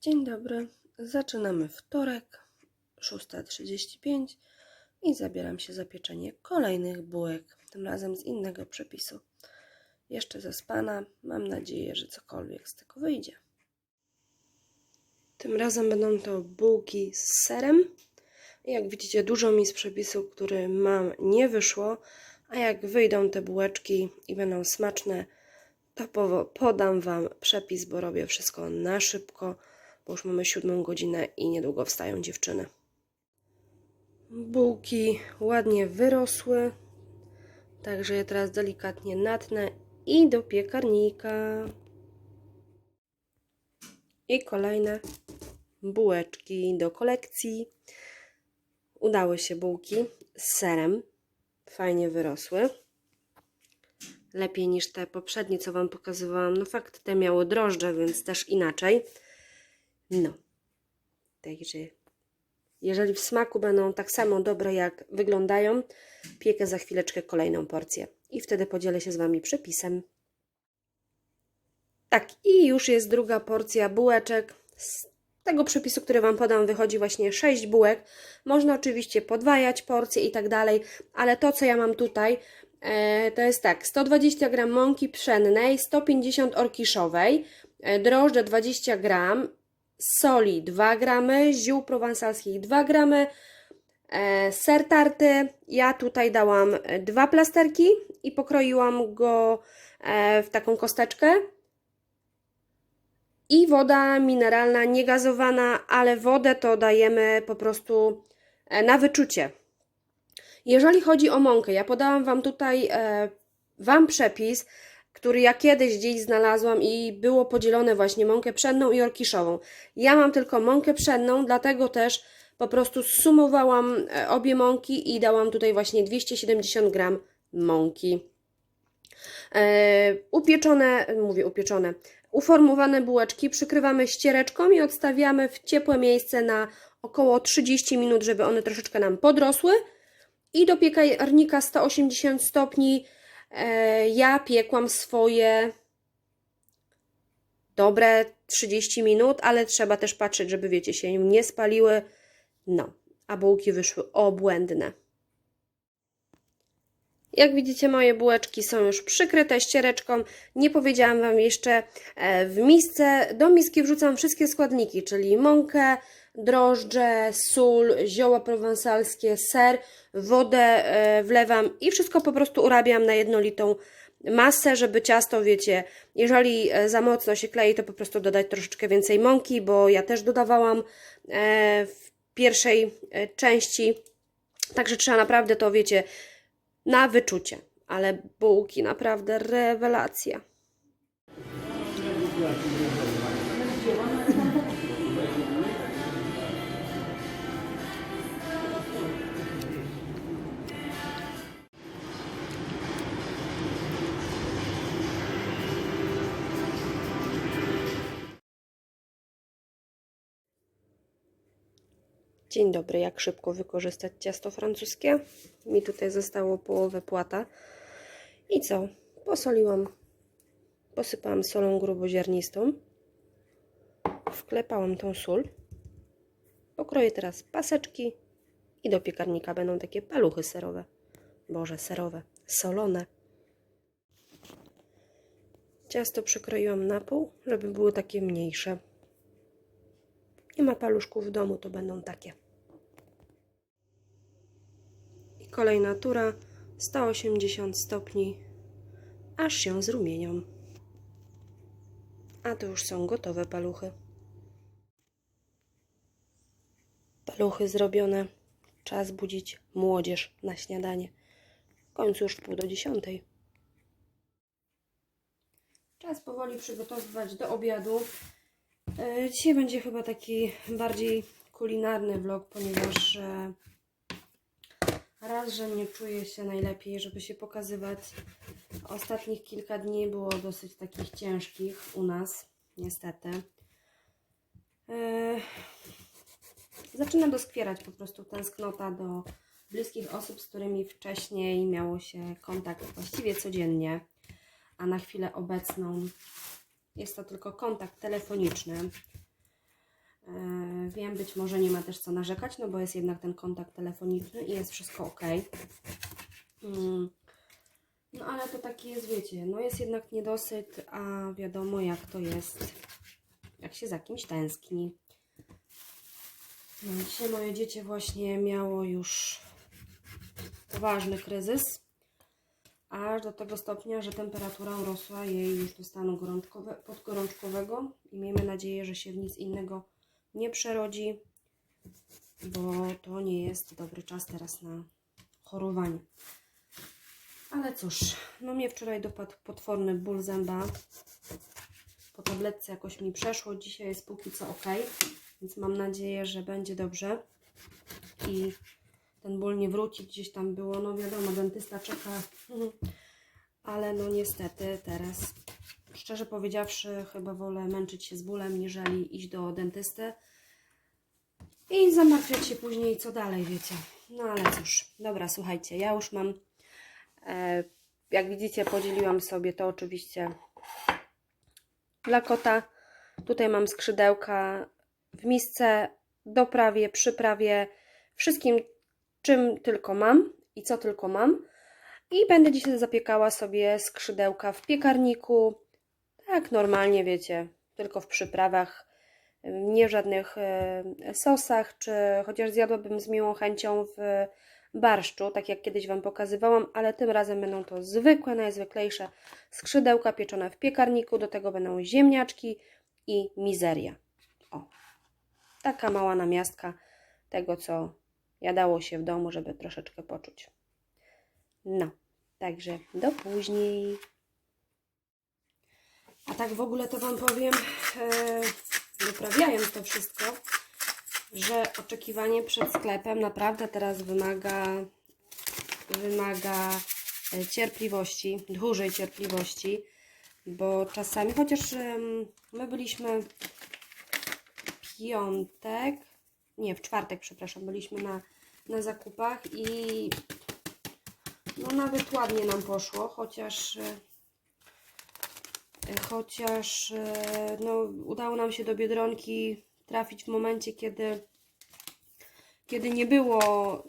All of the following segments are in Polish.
Dzień dobry. Zaczynamy wtorek, 6.35 i zabieram się za pieczenie kolejnych bułek, tym razem z innego przepisu. Jeszcze zaspana, mam nadzieję, że cokolwiek z tego wyjdzie. Tym razem będą to bułki z serem. Jak widzicie, dużo mi z przepisu, który mam, nie wyszło, a jak wyjdą te bułeczki i będą smaczne, to podam Wam przepis, bo robię wszystko na szybko, bo już mamy siódmą godzinę i niedługo wstają dziewczyny. Bułki ładnie wyrosły, także je teraz delikatnie natnę i do piekarnika. I kolejne bułeczki do kolekcji. Udały się bułki z serem, fajnie wyrosły lepiej niż te poprzednie, co Wam pokazywałam. No fakt, te miały drożdże, więc też inaczej. No. Także jeżeli w smaku będą tak samo dobre, jak wyglądają, piekę za chwileczkę kolejną porcję. I wtedy podzielę się z Wami przepisem. Tak, i już jest druga porcja bułeczek. Z tego przepisu, który Wam podam, wychodzi właśnie 6 bułek. Można oczywiście podwajać porcje i tak dalej, ale to, co ja mam tutaj, E, to jest tak, 120 g mąki pszennej, 150 orkiszowej, e, drożdże 20 g, soli 2 g, ziół prowansalskich 2 g, e, ser tarty. Ja tutaj dałam e, dwa plasterki i pokroiłam go e, w taką kosteczkę. I woda mineralna, niegazowana, ale wodę to dajemy po prostu na wyczucie. Jeżeli chodzi o mąkę, ja podałam Wam tutaj Wam przepis, który ja kiedyś gdzieś znalazłam i było podzielone właśnie mąkę pszenną i orkiszową. Ja mam tylko mąkę pszenną, dlatego też po prostu sumowałam e, obie mąki i dałam tutaj właśnie 270 gram mąki. E, upieczone, mówię upieczone, uformowane bułeczki przykrywamy ściereczką i odstawiamy w ciepłe miejsce na około 30 minut, żeby one troszeczkę nam podrosły. I do piekarnika 180 stopni ja piekłam swoje dobre 30 minut, ale trzeba też patrzeć, żeby wiecie, się nie spaliły. No, a bułki wyszły obłędne. Jak widzicie, moje bułeczki są już przykryte ściereczką. Nie powiedziałam Wam jeszcze, e, w misce, do miski wrzucam wszystkie składniki, czyli mąkę, drożdże, sól, zioła prowansalskie, ser, wodę e, wlewam i wszystko po prostu urabiam na jednolitą masę, żeby ciasto, wiecie, jeżeli e, za mocno się klei, to po prostu dodać troszeczkę więcej mąki, bo ja też dodawałam w pierwszej części, także trzeba naprawdę to, wiecie, na wyczucie. Ale bułki naprawdę rewelacja. Dzień dobry, jak szybko wykorzystać ciasto francuskie? Mi tutaj zostało połowę płata. I co? Posoliłam, posypałam solą gruboziarnistą, wklepałam tą sól, pokroję teraz paseczki i do piekarnika będą takie paluchy serowe. Boże, serowe, solone. Ciasto przekroiłam na pół, żeby były takie mniejsze. Nie ma paluszków w domu, to będą takie. I kolejna tura 180 stopni, aż się zrumienią. A to już są gotowe paluchy. Paluchy zrobione. Czas budzić młodzież na śniadanie. W końcu już w pół do dziesiątej. Czas powoli przygotowywać do obiadu. E, Dzisiaj będzie chyba taki bardziej kulinarny vlog, ponieważ e, raz, że nie czuję się najlepiej, żeby się pokazywać. Ostatnich kilka dni było dosyć takich ciężkich u nas, niestety. E, Zaczyna doskwierać po prostu tęsknota do bliskich osób, z którymi wcześniej miało się kontakt właściwie codziennie, a na chwilę obecną jest to tylko kontakt telefoniczny. E, Wiem, być może nie ma też co narzekać, no bo jest jednak ten kontakt telefoniczny i jest wszystko ok. Mm. No ale to taki jest, wiecie, no jest jednak niedosyt, a wiadomo jak to jest, jak się za kimś tęskni. No, dzisiaj moje dziecię właśnie miało już poważny kryzys, aż do tego stopnia, że temperatura urosła jej już do stanu gorączkowe, podgorączkowego i miejmy nadzieję, że się w nic innego nie przerodzi, bo to nie jest dobry czas teraz na chorowanie. Ale cóż, no mnie wczoraj dopadł potworny ból zęba. Po tabletce jakoś mi przeszło. Dzisiaj jest póki co ok, więc mam nadzieję, że będzie dobrze. I ten ból nie wróci. Gdzieś tam było, no wiadomo, dentysta czeka. Ale no niestety teraz, szczerze powiedziawszy, chyba wolę męczyć się z bólem, niżeli iść do dentysty. I zamartwiać się później, co dalej, wiecie. No ale cóż, dobra, słuchajcie, ja już mam E, Jak widzicie, podzieliłam sobie to oczywiście dla kota. Tutaj mam skrzydełka w misce, doprawie, przyprawie, wszystkim czym tylko mam i co tylko mam. I będę dzisiaj zapiekała sobie skrzydełka w piekarniku. Tak, normalnie wiecie, tylko w przyprawach, nie żadnych e, sosach, czy chociaż zjadłabym z miłą chęcią w barszczu, tak jak kiedyś Wam pokazywałam, ale tym razem będą to zwykłe, najzwyklejsze skrzydełka pieczone w piekarniku, do tego będą ziemniaczki i mizeria. O, taka mała namiastka tego, co jadało się w domu, żeby troszeczkę poczuć. No, także do później. A tak w ogóle to Wam powiem, e, doprawiając to wszystko, że oczekiwanie przed sklepem naprawdę teraz wymaga, wymaga e, cierpliwości, dużej cierpliwości, bo czasami, chociaż my byliśmy piątek, nie, w czwartek, przepraszam, byliśmy na, na zakupach i no nawet ładnie nam poszło, chociaż e, chociaż e, no, udało nam się do Biedronki trafić w momencie, kiedy, kiedy nie było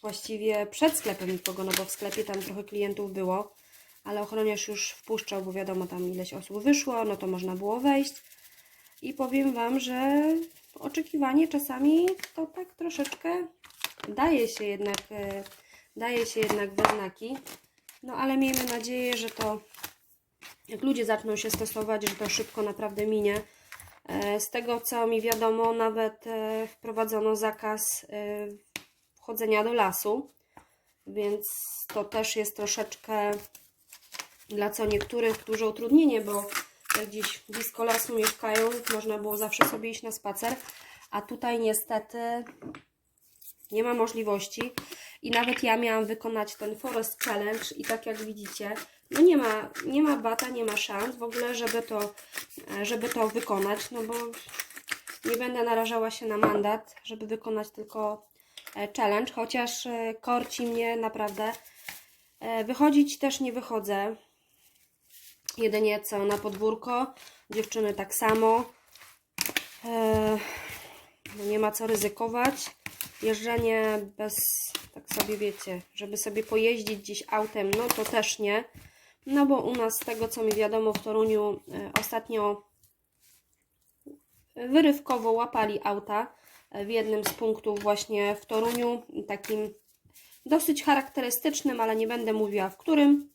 właściwie przed sklepem nikogo, no bo w sklepie tam trochę klientów było, ale ochroniarz już wpuszczał, bo wiadomo, tam ileś osób wyszło, no to można było wejść. I powiem Wam, że oczekiwanie czasami to tak troszeczkę daje się jednak, e, daje się jednak we znaki. No ale miejmy nadzieję, że to jak ludzie zaczną się stosować, że to szybko naprawdę minie. E, Z tego co mi wiadomo, nawet e, wprowadzono zakaz wchodzenia do lasu, więc to też jest troszeczkę dla co niektórych duże utrudnienie, bo gdzieś blisko lasu mieszkają, można było zawsze sobie iść na spacer, a tutaj niestety nie ma możliwości. I nawet ja miałam wykonać ten Forest Challenge i tak jak widzicie, no nie ma, nie ma bata, nie ma szans w ogóle, żeby to, żeby to wykonać, no bo nie będę narażała się na mandat, żeby wykonać tylko e, challenge, chociaż e, korci mnie naprawdę. E, Wychodzić też nie wychodzę, jedynie co na podwórko, dziewczyny tak samo. E, no nie ma co ryzykować. Jeżdżenie bez, tak sobie wiecie, żeby sobie pojeździć gdzieś autem, no to też nie. No bo u nas, z tego co mi wiadomo, w Toruniu e, ostatnio wyrywkowo łapali auta e, w jednym z punktów właśnie w Toruniu, takim dosyć charakterystycznym, ale nie będę mówiła w którym.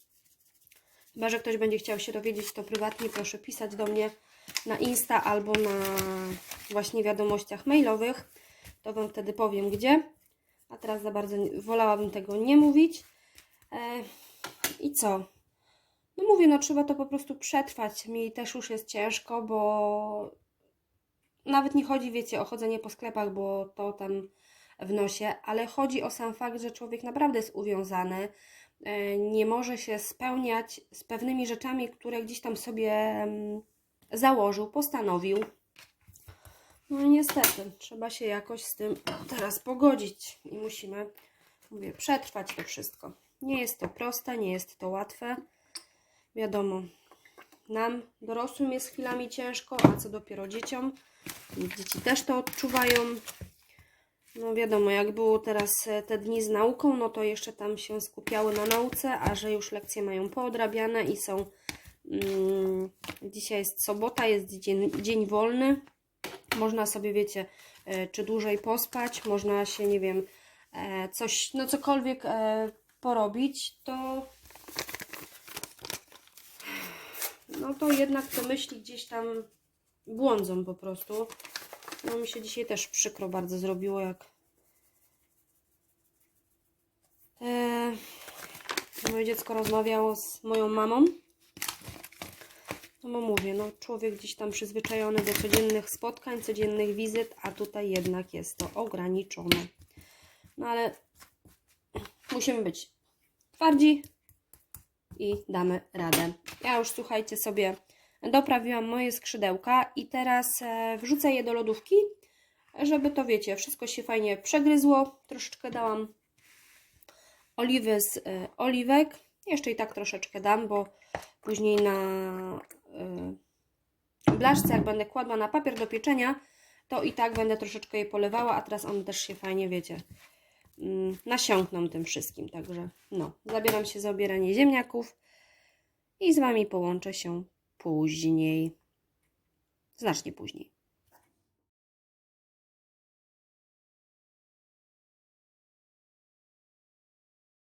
Chyba, że ktoś będzie chciał się dowiedzieć, to prywatnie proszę pisać do mnie na Insta albo na właśnie wiadomościach mailowych. To Wam wtedy powiem gdzie. A teraz za bardzo nie- wolałabym tego nie mówić. E, I co? No mówię, no trzeba to po prostu przetrwać. Mi też już jest ciężko, bo nawet nie chodzi, wiecie, o chodzenie po sklepach, bo to tam w nosie, ale chodzi o sam fakt, że człowiek naprawdę jest uwiązany, nie może się spełniać z pewnymi rzeczami, które gdzieś tam sobie em, założył, postanowił. No i niestety, trzeba się jakoś z tym teraz pogodzić i musimy, mówię, przetrwać to wszystko. Nie jest to proste, nie jest to łatwe. Wiadomo, nam, dorosłym jest chwilami ciężko, a co dopiero dzieciom. Dzieci też to odczuwają. No wiadomo, jak było teraz e, te dni z nauką, no to jeszcze tam się skupiały na nauce, a że już lekcje mają poodrabiane i są. Mm, dzisiaj jest sobota, jest dzień, dzień wolny. Można sobie, wiecie, e, czy dłużej pospać, można się, nie wiem, e, coś, no cokolwiek porobić, to no to jednak te myśli gdzieś tam błądzą po prostu. No mi się dzisiaj też przykro bardzo zrobiło, jak e, moje dziecko rozmawiało z moją mamą. No mówię, no człowiek gdzieś tam przyzwyczajony do codziennych spotkań, codziennych wizyt, a tutaj jednak jest to ograniczone. No ale musimy być twardzi i damy radę. Ja już słuchajcie sobie doprawiłam moje skrzydełka i teraz e, wrzucę je do lodówki, żeby to wiecie, wszystko się fajnie przegryzło. Troszeczkę dałam oliwy z e, oliwek. Jeszcze i tak troszeczkę dam, bo później na e, blaszce, jak będę kładła na papier do pieczenia, to i tak będę troszeczkę je polewała, a teraz one też się fajnie, wiecie, mm, nasiąkną tym wszystkim. Także no, zabieram się za obieranie ziemniaków i z Wami połączę się później. Znacznie później.